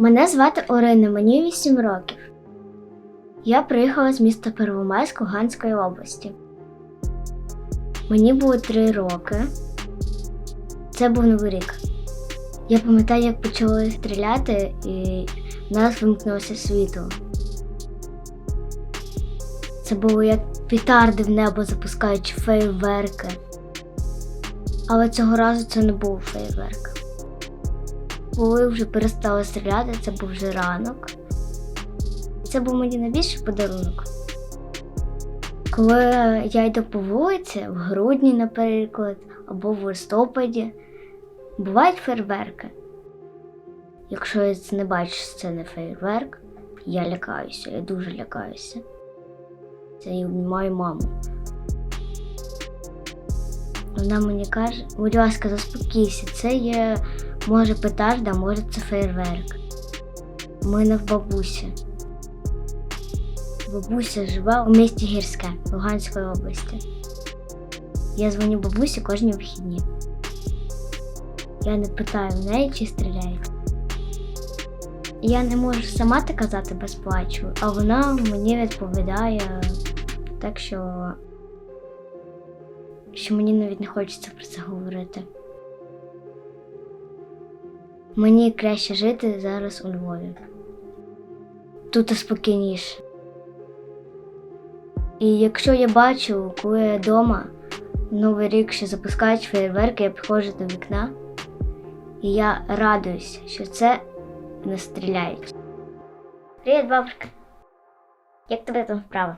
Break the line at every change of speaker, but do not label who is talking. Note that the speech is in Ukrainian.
Мене звати Орина, мені 8 років. Я приїхала з міста Первомайськ Луганської області. Мені було 3 роки. Це був Новий рік. Я пам'ятаю, як почали стріляти, і в нас вимкнулося світло. Це було як петарди в небо запускаючи фейерверки. Але цього разу це не був фейерверк. Коли вже перестали стріляти, це був вже ранок. Це був мені найбільший подарунок. Коли я йду по вулиці, в грудні, наприклад, або в листопаді, бувають фейерверки. Якщо я не бачу, що це не фейерверк, я лякаюся, я дуже лякаюся. Це і обнімаю маму. Вона мені каже, будь ласка, заспокійся, це є може петарда, може це фейерверк. Ми не в бабусі. Бабуся живе у місті Гірське Луганської області. Я дзвоню бабусі кожні вихідні. Я не питаю в неї, чи стріляють. Я не можу сама це казати без плачу, а вона мені відповідає так, що, що мені навіть не хочеться про це говорити. Мені краще жити зараз у Львові. Тут спокійніше. І якщо я бачу, коли я вдома, Новий рік ще запускають фейерверки, я приходжу до вікна, і я радуюсь, що це не стріляють. Привіт, бабушка. Як тебе там справа?